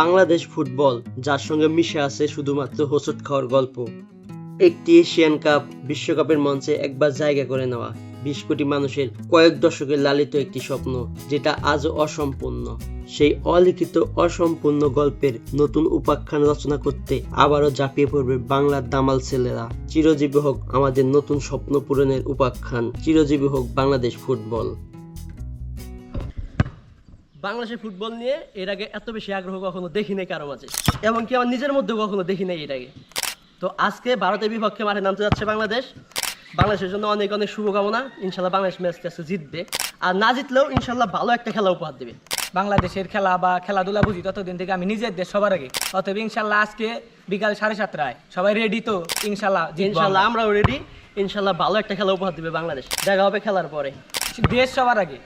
Bangladesh football, যার সঙ্গে মিশে আছে শুধুমাত্র হোঁচট খাওয়ার গল্প। একটি এশিয়ান কাপ বিশ্বকাপের মঞ্চে একবার জায়গা করে নেওয়া বিশ কোটি মানুষের কয়েক দশকের লালিত একটি স্বপ্ন, যেটা আজও অসম্পূর্ণ। সেই অলিখিত অসম্পূর্ণ গল্পের নতুন উপাখ্যান রচনা করতে আবারও ঝাঁপিয়ে পড়বে বাংলার দামাল ছেলেরা। চিরজীবী হোক আমাদের নতুন স্বপ্ন পূরণের উপাখ্যান, চিরজীবী হোক বাংলাদেশ ফুটবল। বাংলাদেশের ফুটবল নিয়ে এর আগে এত বেশি আগ্রহ কখনো দেখি নাই কারও মাঝে এমনকি আমার নিজের মধ্যেও কখনো দেখি নাই এর আগে। তো আজকে ভারতের বিপক্ষে মাঠে নামতে যাচ্ছে বাংলাদেশ। বাংলাদেশের জন্য অনেক অনেক শুভকামনা। ইনশাল্লাহ বাংলাদেশ ম্যাচটা আজকে জিতবে। আর না জিতলেও ইনশাল্লাহ ভালো একটা খেলা উপহার দেবে। বাংলাদেশের খেলা বা খেলাধুলা বুঝি ততদিন থেকে আমি নিজের দেশ সবার আগে। অতএব ইনশাল্লাহ আজকে বিকাল সাড়ে সাতটায় সবাই রেডি তো? ইনশাল্লাহ ইনশাল্লাহ আমরাও রেডি ইনশাল্লাহ ভালো একটা খেলা উপহার দেবে বাংলাদেশ। দেখা হবে খেলার পরে। দেশ সবার আগে।